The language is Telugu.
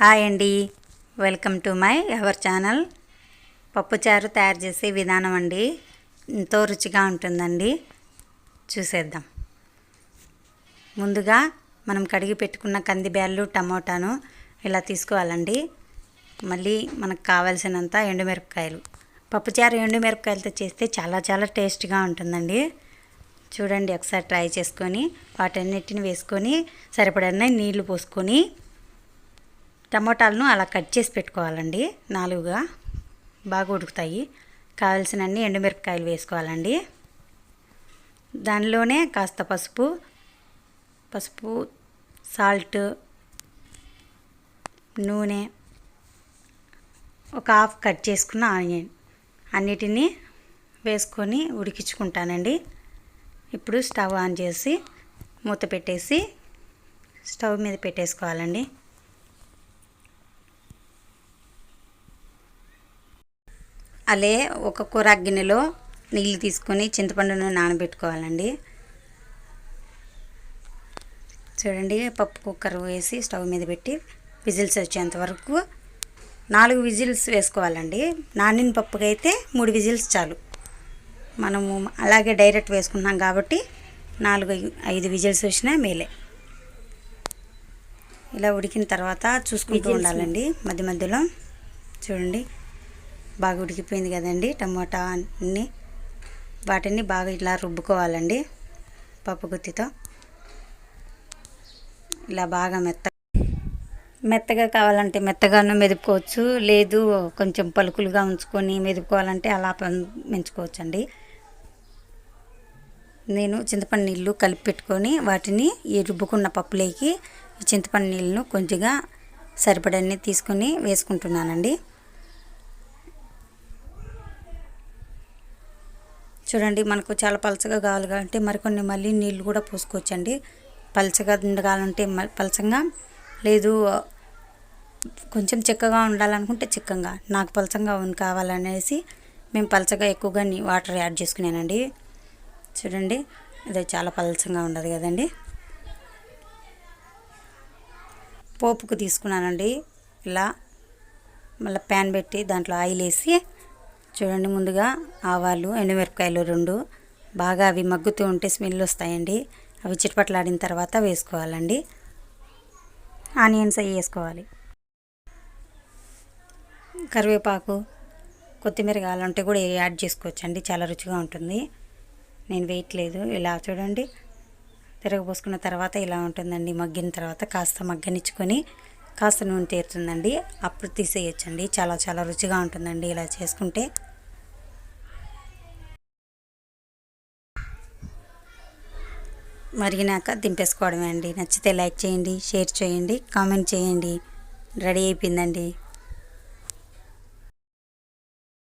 హాయ్ అండి. Welcome to my our channel. పప్పుచారు తయారు చేసే విధానం అండి. ఎంతో రుచిగా ఉంటుందండి. చూసేద్దాం. ముందుగా మనం కడిగి పెట్టుకున్న కందిబ్యాళ్ళు టమోటాను ఇలా తీసుకోవాలండి. మళ్ళీ మనకు కావాల్సినంత ఎండుమిరపకాయలు. పప్పుచారు ఎండుమిరపకాయలతో చేస్తే చాలా చాలా టేస్ట్గా ఉంటుందండి. చూడండి ఒకసారి ట్రై చేసుకొని వాటన్నిటిని వేసుకొని సరిపడన్న నీళ్ళు పోసుకొని టమోటాలను అలా కట్ చేసి పెట్టుకోవాలండి. నాలుగుగా బాగా ఉడుకుతాయి. కావలసినన్ని ఎండుమిరపకాయలు వేసుకోవాలండి. దానిలోనే కాస్త పసుపు పసుపు సాల్ట్ నూనె ఒక హాఫ్ కట్ చేసుకున్న ఆనియన్ అన్నిటినీ వేసుకొని ఉడికించుకుంటానండి. ఇప్పుడు స్టవ్ ఆన్ చేసి మూత పెట్టేసి స్టవ్ మీద పెట్టేసుకోవాలండి. అలే ఒక కూర గిన్నెలో నీళ్ళు తీసుకొని చింతపండును నానబెట్టుకోవాలండి. చూడండి పప్పు కుక్కర్ వేసి స్టవ్ మీద పెట్టి విజిల్స్ వచ్చేంత వరకు నాలుగు విజిల్స్ వేసుకోవాలండి. నానిన పప్పుకి అయితే మూడు విజిల్స్ చాలు. మనము అలాగే డైరెక్ట్ వేసుకున్నాం కాబట్టి నాలుగు ఐదు విజిల్స్ వచ్చినా మేలే. ఇలా ఉడికిన తర్వాత చూసుకుంటూ ఉండాలండి మధ్య మధ్యలో. చూడండి బాగా ఉడికిపోయింది కదండి టమోటా అన్నీ. వాటిని బాగా ఇలా రుబ్బుకోవాలండి పప్పు గుత్తితో. ఇలా బాగా మెత్త మెత్తగా కావాలంటే మెత్తగాను మెదుపుకోవచ్చు లేదు కొంచెం పలుకులుగా ఉంచుకొని మెదుపుకోవాలంటే అలా పెంచుకోవచ్చు అండి నేను చింతపండు నీళ్ళు కలిపి పెట్టుకొని వాటిని ఈ రుబ్బుకున్న పప్పులోకి ఈ చింతపండు నీళ్ళను కొంచెంగా సరిపడన్ని తీసుకొని వేసుకుంటున్నానండి. చూడండి మనకు చాలా పలచగా కావాలి కాబట్టి మరికొన్ని మళ్ళీ నీళ్ళు కూడా పోసుకోవచ్చండి. పలచగా ఉండగాలంటే పలచంగా లేదు కొంచెం చిక్కగా ఉండాలనుకుంటే చిక్కగా నాకు పలచంగా కావాలనేసి మేము పలచగా ఎక్కువగా వాటర్ యాడ్ చేసుకున్నానండి చూడండి ఇది చాలా పలచంగా ఉండదు కదండి. పోపుకు తీసుకున్నానండి. ఇలా మళ్ళీ ప్యాన్ పెట్టి దాంట్లో ఆయిల్ వేసి చూడండి ముందుగా ఆవాలు ఎండుమిరపకాయలు రెండు. బాగా అవి మగ్గుతూ ఉంటే స్మెల్ వస్తాయండి. అవి చిటపట్లాడిన తర్వాత వేసుకోవాలండి. ఆనియన్స్ అవి వేసుకోవాలి. కరివేపాకు కొత్తిమీర కావాలంటే కూడా యాడ్ చేసుకోవచ్చండి. చాలా రుచిగా ఉంటుంది. నేను వేయట్లేదు ఇలా చూడండి. తిరగపోసుకున్న తర్వాత ఇలా ఉంటుందండి. మగ్గిన తర్వాత కాస్త మగ్గనిచ్చుకొని కాస్త నూనె తీరుతుందండి. అప్పుడు తీసేయచ్చండి. చాలా చాలా రుచిగా ఉంటుందండి ఇలా చేసుకుంటే. మరిగినాక దింపేసుకోవడమే అండి. నచ్చితే లైక్ చేయండి షేర్ చేయండి కామెంట్ చేయండి. రెడీ అయిపోయిందండి.